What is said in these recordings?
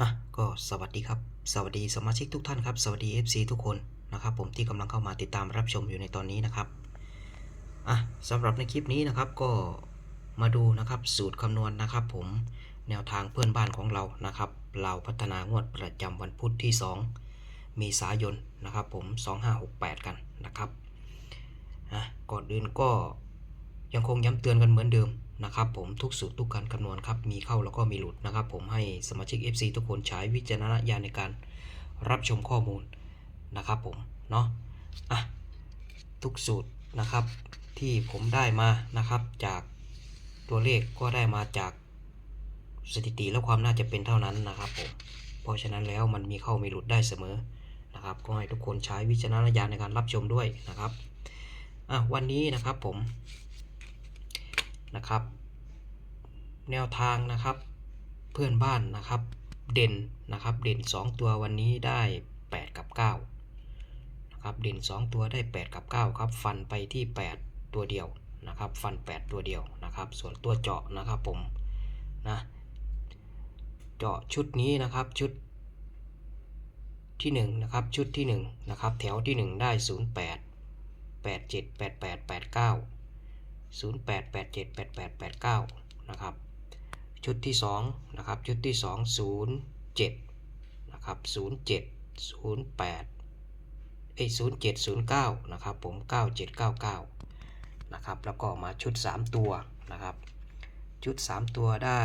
อะก็สวัสดีครับ สวัสดีสมาชิกทุกท่านครับสวัสดี FC ทุกคนนะครับ ผมที่กำลังเข้ามาติดตามรับชมอยู่ในตอนนี้นะครับอะสำหรับในคลิปนี้นะครับก็มาดูนะครับสูตรคำนวณนะครับ ผมแนวทางเพื่อนบ้านของเรานะครับ เราพัฒนางวดประจำวันพุธที่ 2 มีสายนนะครับผม 2568 กันนะครับอะก่อนอื่นก็ยังคงย้ำเตือนกันเหมือนเดิม นะครับผมทุกสูตรทุกการคำนวณครับมีเข้าแล้วก็มีหลุดนะครับ ผมให้สมาชิก FC ทุกคนใช้วิจารณญาณในการรับชมข้อมูลนะครับผมเนาะอะทุกสูตรนะครับที่ผมได้มานะครับจากตัวเลขก็ได้มาจากสถิติและความน่าจะเป็นเท่านั้นนะครับผมเพราะฉะนั้นแล้วมันมีเข้ามีหลุดได้เสมอนะครับ ก็ให้ทุกคนใช้วิจารณญาณในการรับชมด้วยนะครับอะวันนี้นะครับผม นะครับ แนวทางนะครับเพื่อนบ้านนะครับ เด่นนะครับ เด่น 2 ตัววันนี้ได้ 8 กับ9นะครับเด่น 2 ตัวได้ 8 กับ 9 ครับ ฟันไปที่ 8 ตัวเดียวนะครับ ฟัน 8 ตัวเดียวนะครับ ส่วนตัวเจาะนะครับผมนะเจาะชุดนี้นะครับชุดที่1นะครับชุดที่1นะครับแถวที่ 1 ได้ 08 87 88 89 08878889 นะครับ ชุดที่ 2 นะครับ ชุดที่ 2 07 นะครับ 07 08เอ้ย0709 นะครับ ผม 9799 นะครับ แล้วก็มาชุด 3 ตัวนะครับ ชุด 3 ตัวได้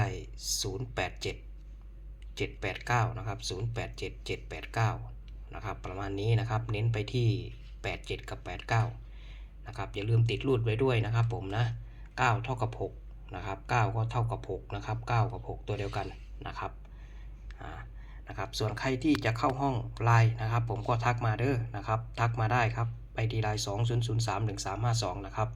087 789 นะครับ 087 789 นะครับ ประมาณนี้นะครับ เน้นไปที่ 87 กับ 89 นะครับอย่าลืมติดรูดไว้ด้วยนะครับผมนะ9เท่ากับ6นะครับ9ก็เท่ากับ6นะครับ9กับ 6 ตัวเดียวกันนะครับนะครับส่วนใครที่จะเข้าห้องไลน์นะครับ ผมก็ทักมาเด้อนะครับทักมาได้ครับไปดีไลน์2 0 0 3 1 3 5 2นะครับ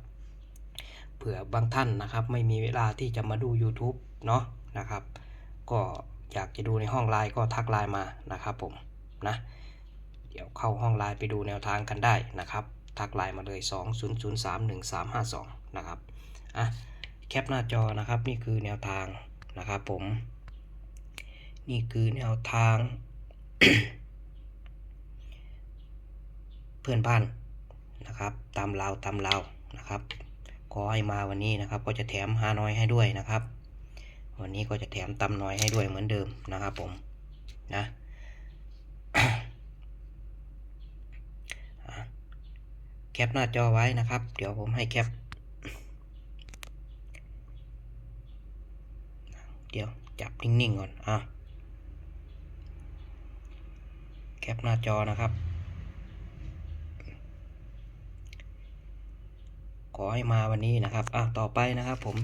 เผื่อบางท่านนะครับไม่มีเวลาที่จะมาดู YouTube เนาะนะครับ ก็อยากจะดูในห้องไลน์ก็ทักไลน์มานะครับผมนะเดี๋ยวเข้าห้องไลน์ไปดูแนวทางกันได้นะครับ ทักไลน์มาเลย 20031352 นะครับ อะ แคปหน้าจอนะครับ นี่คือแนวทางนะครับผม นี่คือแนวทาง เพื่อนบ้านนะครับ ตามเราวตามเราวนะครับ ขอให้มาวันนี้นะครับ ก็จะแถมฮาน้อยให้ด้วยนะครับ วันนี้ก็จะแถมตำน้อยให้ด้วยเหมือนเดิมนะครับผม นะ แคปหน้าจอไว้นะครับ เดี๋ยวผมให้แคป เดี๋ยวจับนิ่งๆก่อน อะ แคปหน้าจอนะครับ ขอให้มาวันนี้นะครับ อะ ต่อไปนะครับผม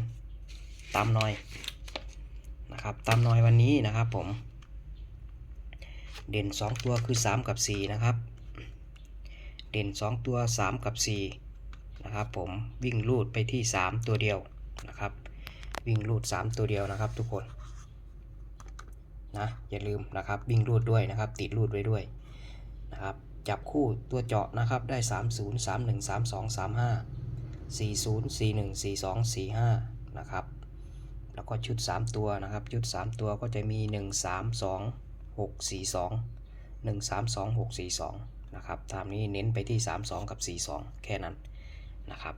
ตามหน่อยนะครับ ตามหน่อยวันนี้นะครับผม เด่น 2 ตัวคือ 3 กับ 4 นะครับ เด่น 2 ตัว 3 กับ4นะครับผมวิ่งลูดไปที่ 3 ตัวเดียวนะครับ วิ่งลูด 3 ตัวเดียวนะครับ ทุกคนนะอย่าลืมนะครับวิ่งลูดด้วยนะครับ ติดลูดไว้ด้วยนะครับจับคู่ตัวเจาะนะครับได้ 3 0 3 1 3 2 3 5 4 0 4 1 4 2 4 5นะครับแล้วก็ชุด 3 ตัวนะครับ ชุด 3 ตัวก็จะมี 1 3 2 6 4 2 1 3 2 6 4 2 นะครับตามนี้เน้นไปที่ 3 2 กับ 4 2 แค่นั้นนะครับ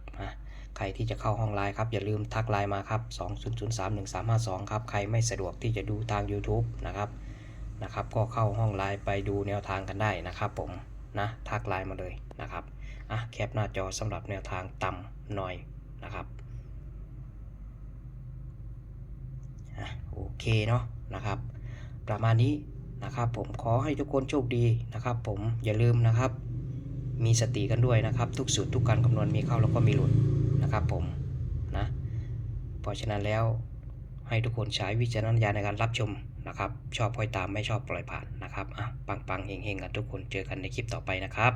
ใครที่จะเข้าห้องไลน์ครับอย่าลืมทักไลน์มาครับ2 0 0 3 1 3 5 2 ครับ ใครไม่สะดวกที่จะดูทาง YouTube นะครับนะครับก็เข้าห้องไลน์ไปดูแนวทางกันได้นะครับผมนะทักไลน์มาเลยนะครับอะแคปหน้าจอสำหรับแนวทางต่ำหน่อยนะครับอะโอเคเนาะนะครับ ประมาณนี้ นะครับ ผมขอให้ทุกคนโชคดีนะครับ ผมอย่าลืมนะครับ มีสติกันด้วยนะครับ ทุกสูตรทุกการคำนวณมีเข้าแล้วก็มีหลุดนะครับ ผมนะเพราะฉะนั้นแล้วให้ทุกคนใช้วิจารณญาณในการรับชมนะครับ ชอบค่อยตามไม่ชอบปล่อยผ่านนะครับอะปังๆเฮงๆกันทุกคนเจอกันในคลิปต่อไปนะครับ